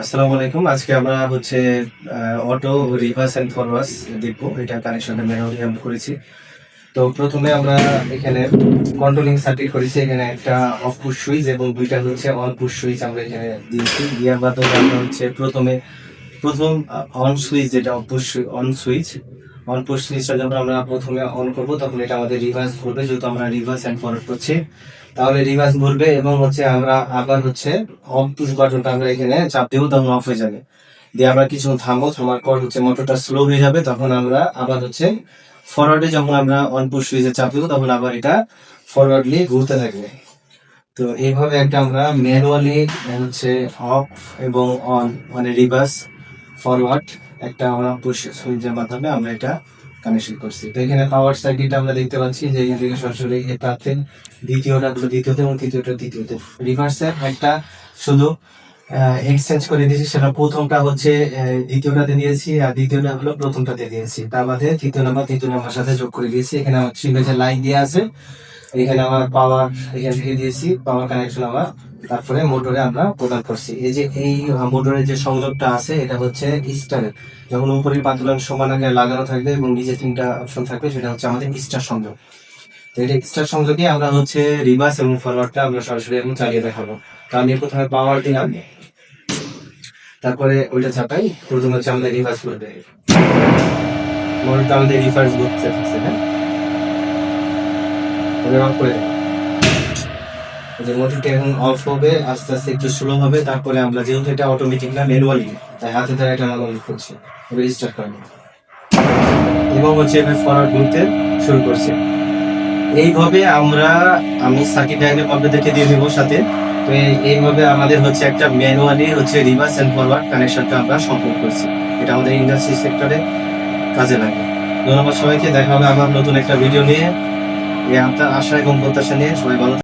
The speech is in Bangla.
আসসালামু আলাইকুম। আজকে আমরা হচ্ছে অটো রিভার্স এন্ড ফরওয়ার্স দেখব। এটা কানেকশনটা মেমোরিয়াম করেছি। তো প্রথমে আমরা এখানে কন্ট্রোলিং সার্কিট করেছি। এখানে একটা অফ পুশ সুইচ এবং দুইটা হচ্ছে অন পুশ সুইচ আমরা এখানে দিয়েছি। দেওয়ার মাধ্যমে আমরা হচ্ছে প্রথমে, প্রথম অন সুইচ যেটা off push on switch on push সুইচটা যখন আমরা প্রথমে অন করব, তখন এটা আমাদের রিভার্স করবে যেহেতু আমরা রিভার্স অ্যান্ড ফরওয়ার্ড করছি। তাহলে রিভার্স ঘুরবে এবং হচ্ছে আমরা আবার হচ্ছে অফ পুশ বাটনটা আমরা এখানে চাপ দেবো, তখন অফ হয়ে যাবে। দিয়ে আমরা কিছু থামবো, থামার পর হচ্ছে মোটরটা স্লো হয়ে যাবে, তখন আমরা আবার হচ্ছে ফরওয়ার্ডে যখন আমরা অন পুশ সুইচে চাপ দেবো, তখন আবার এটা ফরওয়ার্ডলি ঘুরতে থাকবে। তো এইভাবে একটা আমরা ম্যানুয়ালি হচ্ছে অফ এবং অন মানে রিভার্স ফরওয়ার্ড একটা আমরা পুশ সুইচের মাধ্যমে আমরা এটা কানেকশন করছি। তো এখানে পাওয়ার সার্কিট আমরা দেখতে পাচ্ছি যে এখান থেকে সরাসরি এটাতে দ্বিতীয়টা দ্বিতীয়তে এবং তৃতীয়টা তৃতীয়তে রিভার্সের একটা শুধু এক্সচেঞ্জ করে দিয়েছি, সেটা প্রথমটা হচ্ছে দ্বিতীয়টাতে দিয়েছি আর দ্বিতীয় দ্বিতীয়টা হলো প্রথমটাতে দিয়েছি। তার বাদে তৃতীয় নাম্বার তৃতীয় নাম্বার সাথে যোগ করে দিয়েছি। এখানে আমার ফেজের লাইন দিয়ে আছে। এখানে আমার পাওয়ার এখান থেকে দিয়েছি পাওয়ার কানেকশন আমার তারপরে মোটরে আমরা প্রদান করছি। এই যে, এই মোটরের যে সংযোগটা আছে, এটা হচ্ছে স্টারের যখন উপরের পাতলাম সমান আকারে লাগানো থাকবে এবং নিচে তিনটা অপশন থাকবে, সেটা হচ্ছে আমাদের স্টার সংযোগ। তো এটা সংযোগে আমরা হচ্ছে রিভার্স এবং ফরওয়ার্ডটা আমরা সরাসরি এখন চালিয়ে দেখাবো। তো আমি প্রথমে পাওয়ার দিলাম? তারপরে ওইটা চাপাই প্রথমে হচ্ছে আমাদের রিভার্স করবে মোটরটা আমাদের রিভার্স করতে থাকছে হ্যাঁ? করে যে মোটরটা এখন অফ হবে, আস্তে আস্তে একটু স্লো হবে, তারপরে আমরা যেহেতু এটা অটোমেটিক না ম্যানুয়ালি তাই হাতে দ্বারা এটা ম্যানুয়ালি করছি এবার স্টার্ট করেন এবং হচ্ছে এবার ফরওয়ার্ড ঘুরতে শুরু করছে। এইভাবে আমরা, আমি সার্কিট ডায়াগ্রাম আপনাদেরকে দিয়ে দেবো সাথে। তো এইভাবে আমাদের হচ্ছে একটা ম্যানুয়ালি হচ্ছে রিভার্স এন্ড ফরওয়ার্ড কানেকশনটা আমরা সম্পূর্ণ করছি। এটা আমাদের ইন্ডাস্ট্রি সেক্টরে কাজে লাগে। ধন্যবাদ সবাইকে, দেখা হবে আবার নতুন একটা ভিডিও নিয়ে। এই আপনার আশা এবং প্রত্যাশা নিয়ে সবাই ভালো।